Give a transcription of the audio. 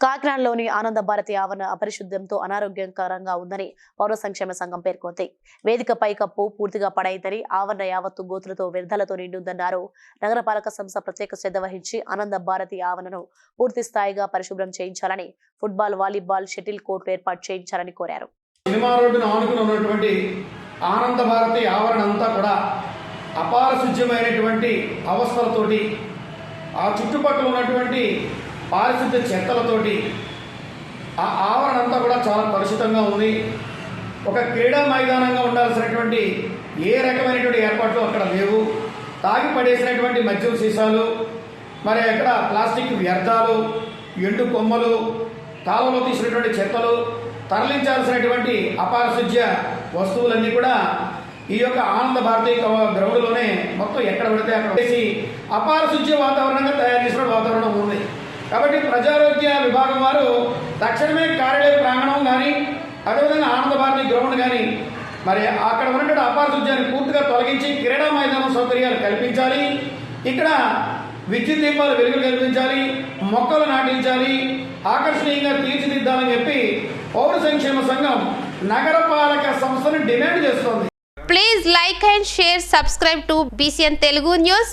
కాకినాడలోని ఆనంద భారతి ఆవరణ అపరిశుద్ధంతో అనారోగ్యకరంగా ఉందని పౌర సంక్షేమ సంఘం పేర్కొంది. వేదికపై కప్పు పూర్తిగా పడైందని ఆవరణ యావత్తు గోతులతో వ్యర్థాలతో నిండుందన్నారు. నగరపాలక సంస్థ ప్రత్యేక శ్రద్ధ వహించి ఆనంద భారతి ఆవరణను పూర్తి స్థాయిగా పరిశుభ్రం చేయించాలని ఫుట్బాల్ వాలీబాల్ షటిల్ కోర్టు ఏర్పాటు చేయించాలని కోరారు. సినిమా రోడ్డును ఆనుకుని ఉన్నటువంటి ఆనంద భారతి ఆవరణ అంతా కూడా అపారశుద్ధ్యమైనటువంటి అవస్థలతోటి ఆ చుట్టుపక్కల ఉన్నటువంటి పారిశుద్ధ్య చెత్తలతోటి ఆ ఆవరణ అంతా కూడా చాలా కలుషితంగా ఉంది. ఒక క్రీడా మైదానంగా ఉండాల్సినటువంటి ఏ రకమైనటువంటి ఏర్పాట్లు అక్కడ లేవు. తాగి పడేసినటువంటి మద్యం సీసాలు మరి అక్కడ ప్లాస్టిక్ వ్యర్థాలు ఎండు కొమ్మలు కాలంలో తీసినటువంటి చెత్తలు తరలించాల్సినటువంటి అపారశుద్ధ్య వస్తువులన్నీ కూడా ఈ యొక్క ఆనంద భారతీయ గ్రౌండ్లోనే మొత్తం ఎక్కడ పడితే అక్కడ వేసి అపారశుద్ధ్య వాతావరణంగా తయారు చేసిన వాతావరణం ఉంది. కాబట్టి ప్రజారోగ్య విభాగం వారు తక్షణమే కార్యాలయ ప్రాంగణం కానీ అదేవిధంగా ఆనంద భారతి గ్రౌండ్ కానీ మరి అక్కడ ఉన్నటువంటి అపారశుద్ధ్యాన్ని పూర్తిగా తొలగించి క్రీడా మైదానం సౌకర్యాలు కల్పించాలి. ఇక్కడ విద్యుత్ దీపాలు వెలుగులు కల్పించాలి మొక్కలు నాటించాలి ఆకర్షణీయంగా తీర్చిదిద్దాలని చెప్పి పౌర సంక్షేమ సంఘం నగరపాలక సంస్థను డిమాండ్ చేస్తోంది. Please like and share subscribe to BCN Telugu news